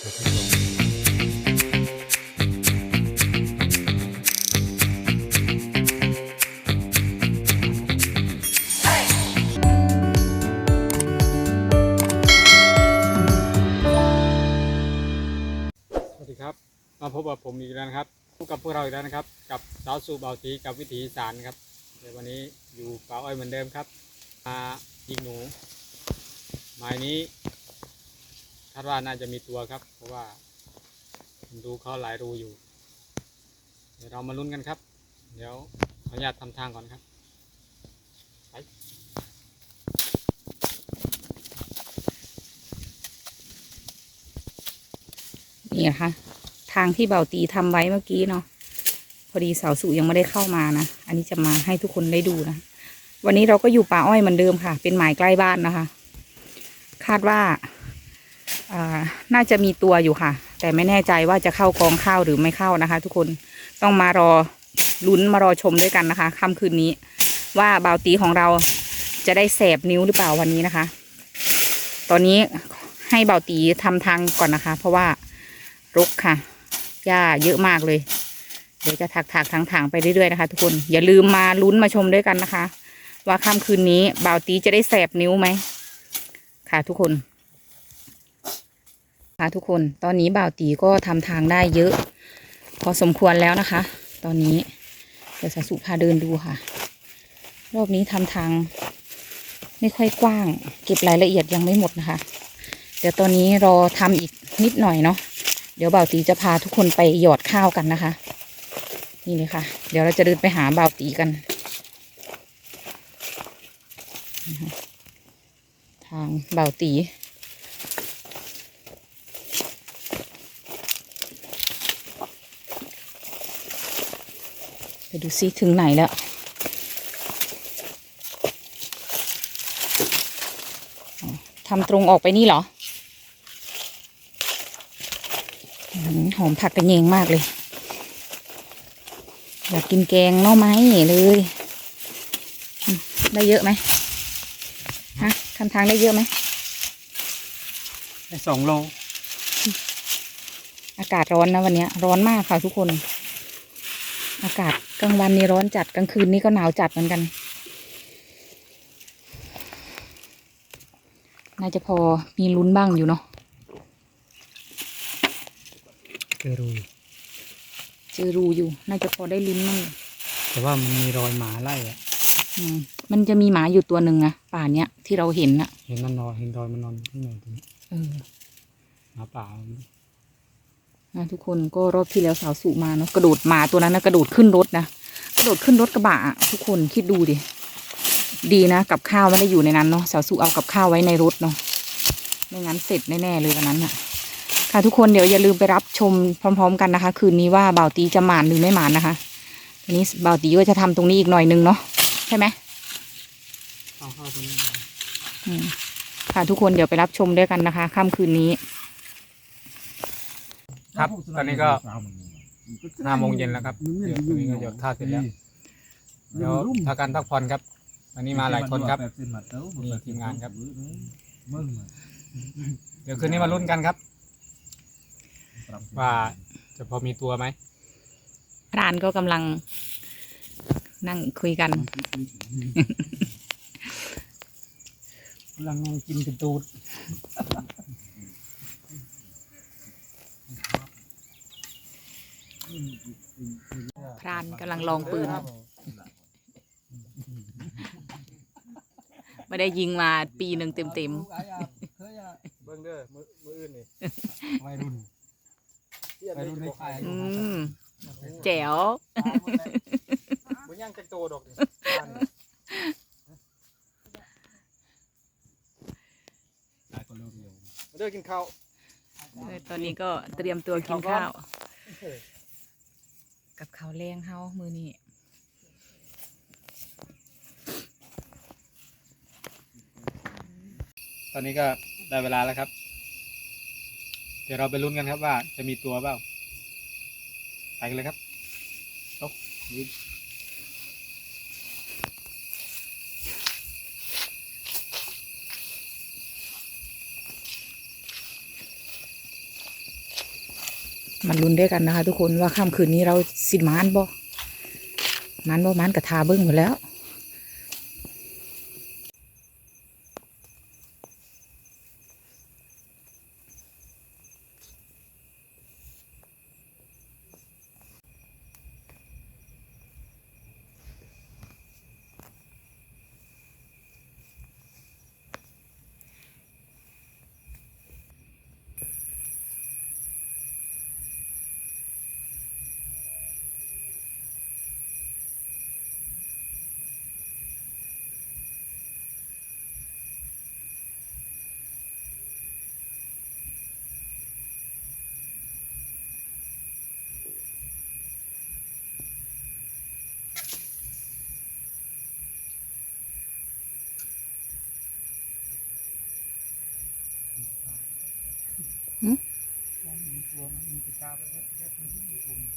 สวัสดีครับ มาพบกับผมอีกแล้วนะครับพบกับพวกเราอีกแล้วนะครับ กับสาวสู่เบาตีกับวิถีสารครับเดี๋ยววันนี้อยู่ป่าอ้อยเหมือนเดิมครับมายิงหนูหมายนี้ คาดว่าน่าจะมีตัวครับ เพราะว่าดูเขาหลายรูอยู่ เดี๋ยวเรามาลุ้นกันครับ เดี๋ยวขออนุญาตทำทางก่อนครับไปนี่นะคะ ทางที่เบาตีทำไว้เมื่อกี้เนาะพอดีสาวสุยังไม่ได้เข้ามานะ อันนี้จะมาให้ทุกคนได้ดูนะ วันนี้เราก็อยู่ป่าอ้อยเหมือนเดิมค่ะ เป็นหมายใกล้บ้านนะคะ คาดว่า น่าจะมีตัวอยู่ค่ะ แต่ไม่แน่ใจว่าจะเข้ากองข้าวหรือไม่เข้านะคะ ทุกคนต้องมารอลุ้นมารอชมด้วยกันนะคะค่ำคืนนี้ ว่าเบาตีของเราจะได้แสบนิ้วหรือเปล่าวันนี้นะคะ ตอนนี้ให้เบาตีทำทางก่อนนะคะ เพราะว่ารกค่ะหญ้าเยอะมากเลย เดี๋ยวจะถักถักทางถางไปเรื่อยๆนะคะ ทุกคนอย่าลืมมาลุ้นมาชมด้วยกันนะคะ ว่าค่ำคืนนี้บ่าวตีจะได้แสบนิ้วไหมค่ะ ทุกคน คะ ทุกคน ตอนนี้บ่าวตีก็ทำทางได้เยอะ พอสมควรแล้วนะคะ ตอนนี้เดี๋ยวสาสุพาเดินดูค่ะ รอบนี้ทำทาง ไม่ค่อยกว้าง เก็บรายละเอียดยังไม่หมดนะคะ เดี๋ยวตอนนี้รอทำอีกนิดหน่อยเนาะ เดี๋ยวบ่าวตีจะพาทุกคนไปหยอดข้าวกันนะคะ นี่เลยค่ะ เดี๋ยวเราจะเดินไปหาบ่าวตีกันทางบ่าวตี ไปดูซิถึงไหนแล้วอ๋อทำตรงออกไปนี่เหรออืมหอมผักกระเยงมากเลย อยากกินแกงหน่อไม้เลยอืมได้เยอะไหมฮะทำทางได้เยอะไหมได้สองโล อากาศร้อนนะวันเนี้ยร้อนมากค่ะทุกคน อากาศกลางวันนี่ร้อนจัดกลางคืนนี่ก็หนาวจัดเหมือนกัน น่าจะพอมีลุ้นบ้างอยู่เนาะเจอรูอยู่เจอรูอยู่ น่าจะพอได้ลุ้นมั่งแต่ว่ามันมีรอยหมาไล่อะอืมมันจะมีหมาอยู่ตัวหนึ่งอะป่าเนี้ยที่เราเห็นอะเห็นมันนอนเห็นรอยมันนอนข้างในตรงนี้เออหมาป่า นะทุกคนก็รอบที่แล้วสาวสุมาเนาะกระโดดหมาตัวนั้นนะกระโดดขึ้นรถนะกระโดดขึ้นรถกระบะอะทุกคนคิดดูดิดีนะกับข้าวไม่ได้อยู่ในนั้นเนาะสาวสุเอากับข้าวไว้ในรถเนาะไม่งั้นเสร็จแน่ๆเลยวันนั้นน่ะค่ะทุกคนเดี๋ยวอย่าลืมไปรับชมพร้อม ๆ กันนะคะ คืนนี้ว่าบ่าวตีจะหมานหรือไม่หมานนะคะทีนี้บ่าวตีก็จะทำตรงนี้อีกหน่อยนึงเนาะใช่ไหมเอาเข้าตรงนี้อืมค่ะทุกคนเดี๋ยวไปรับชมด้วยกันนะคะค่ำคืนนี้ ครับตอนนี้ก็ห้าโมงเย็นแล้วครับเดี๋ยวตอนนี้ก็หยดข้าวเสร็จแล้วเดี๋ยวพักการพักผ่อนครับวันนี้มาหลายคนครับนี่ทีมงานครับเดี๋ยวคืนนี้มาลุ้นกันครับ ว่าจะพอมีตัวไหมพรานก็กำลังนั่งคุยกันกำลังกินเป็นตูด พรานกำลังลองปืน ไม่ได้ยิงมาปีหนึ่งเต็มเบิ้งเด้อมือมืออื่นนี่วัยรุ่นวัยรุ่นในไทยๆอืมแจ๋วมันย่างกันโตดอกนี่มาเด้อกินข้าวเออตอนนี้ก็เตรียมตัวกินข้าว กับข้าวแรงเฮามือนี้ตอนนี้ก็ได้เวลาแล้วครับ เดี๋ยวเราไปลุ้นกันครับว่าจะมีตัวเปล่า ไปกันเลยครับโอ้ย มันลุ้นด้วยกันนะคะ ทุกคนว่าค่ำคืนนี้เราสิมานบ่มานบ่มานกระทาเบิ้งหมดแล้ว มันมีตะกร้าแว๊บแว๊บๆมีตัวมัน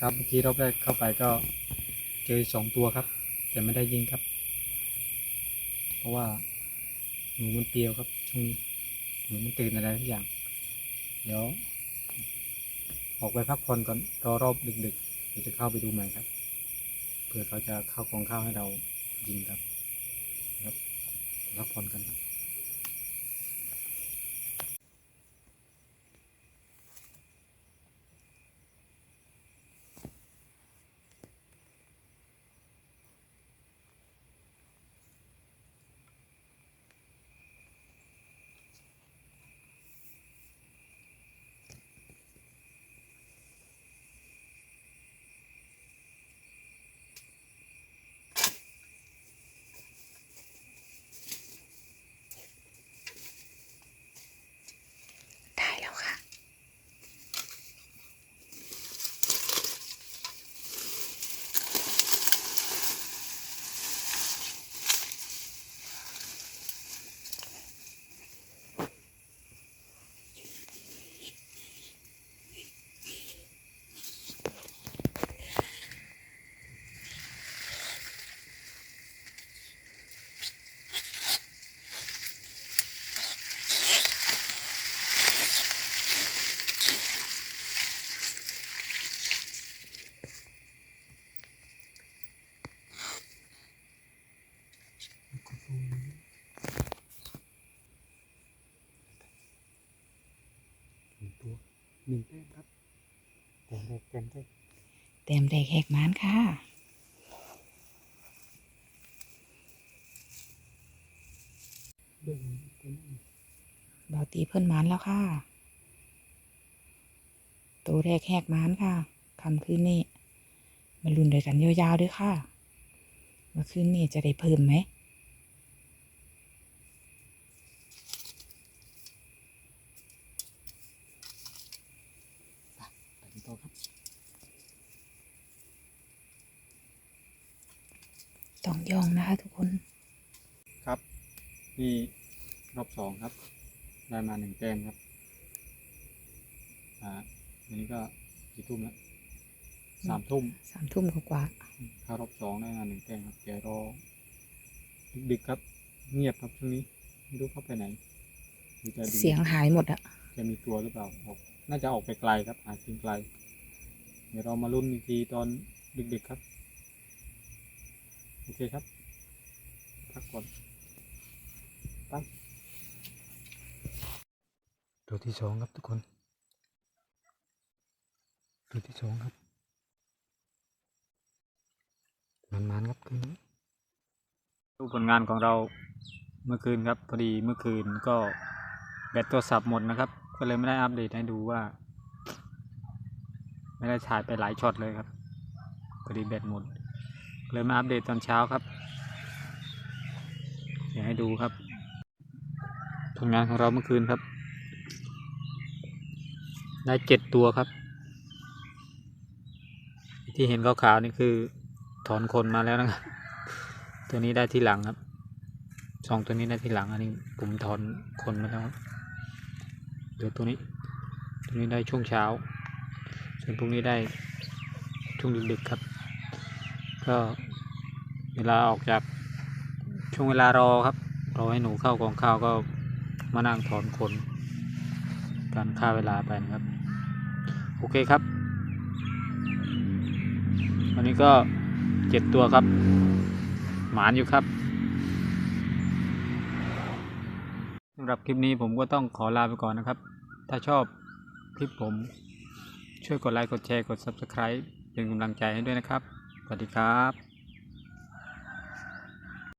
ครับเมื่อกี้รอบแรกเข้าไปก็เจอสองตัวครับ แต่ไม่ได้ยิงครับ เพราะว่าหนูมันเปรียวครับช่วงนี้หนูมันตื่นอะไรทุกอย่าง เดี๋ยว ออกไปพักผ่อนก่อนรอรอบดึกๆเดี๋ยวจะเข้าไปดูใหม่ครับเผื่อเขาจะเข้ากองข้าวให้เรายิงครับครับพักผ่อนกันครับ ตัวหนึ่งแต้มครับแต้มแรกแต้มแรกเต็มแดกแหกมานค่ะเบาตีเพิ่นมานแล้วค่ะตัวแรกแหกมานค่ะคำคืนนี้มาลุ้นด้วยกันยาวๆด้วยค่ะเมื่อคืนนี้จะได้เพิ่มไหม ไปกันต่อครับ ต้ องยองนะคะทุกคน ครับ นี่รอบสองครับ ได้มาหนึ่งแต้มครับ อ่าอันนี้ก็กี่ทุ่มแล้วสามทุ่มสามทุ่มกว่าเข้ารอบสองได้มาหนึ่งแต้มครับเดี๋ยวรอดึกๆครับ เงียบครับช่วงนี้ไม่รู้เขาไปไหนหรือจะดูๆเสียงหายหมดอะจะมีตัวหรือเปล่าออกน่าจะออกไปไกลครับหากินไกล เดี๋ยวเรามาลุ้นอีกทีตอนดึกๆครับ โอเคครับพักก่อนไปตัวที่สองครับทุกคน ตัวที่สองครับ มันๆครับคืนนี้ดูผลงานของเราเมื่อคืนครับพอดีเมื่อคืนก็แบตโทรศัพท์หมดนะครับ ก็เลยไม่ได้อัปเดตให้ดูว่า ไม่ได้ถ่ายไปหลายช็อตเลยครับพอดีแบตหมด เลยมาอัปเดตตอนเช้าครับ เดี๋ยวให้ดูครับ ผลงานของเราเมื่อคืนครับ ได้เจ็ดตัวครับ ที่เห็นขาวๆนี่คือถอนคนมาแล้วนะครับ ตัวนี้ได้ที่หลังครับสองตัวนี้ได้ที่หลังอันนี้ผมถอนคนมาแล้วครับเดี๋ยวตัวนี้ ตัวนี้ได้ช่วงเช้า ส่วนพวกนี้ได้ช่วงดึกๆครับ ก็เวลาออกจากช่วงเวลารอครับรอให้หนูเข้ากองข้าวก็มานั่งถอนขน การฆ่าเวลาไปนะครับ โอเคครับ วันนี้ก็เจ็ดตัวครับ หมานอยู่ครับสำหรับคลิปนี้ผมก็ต้องขอลาไปก่อนนะครับ ถ้าชอบคลิปผมช่วยกดไลค์ กดแชร์ กด Subscribe เป็นกำลังใจให้ด้วยนะครับ สวัสดีครับ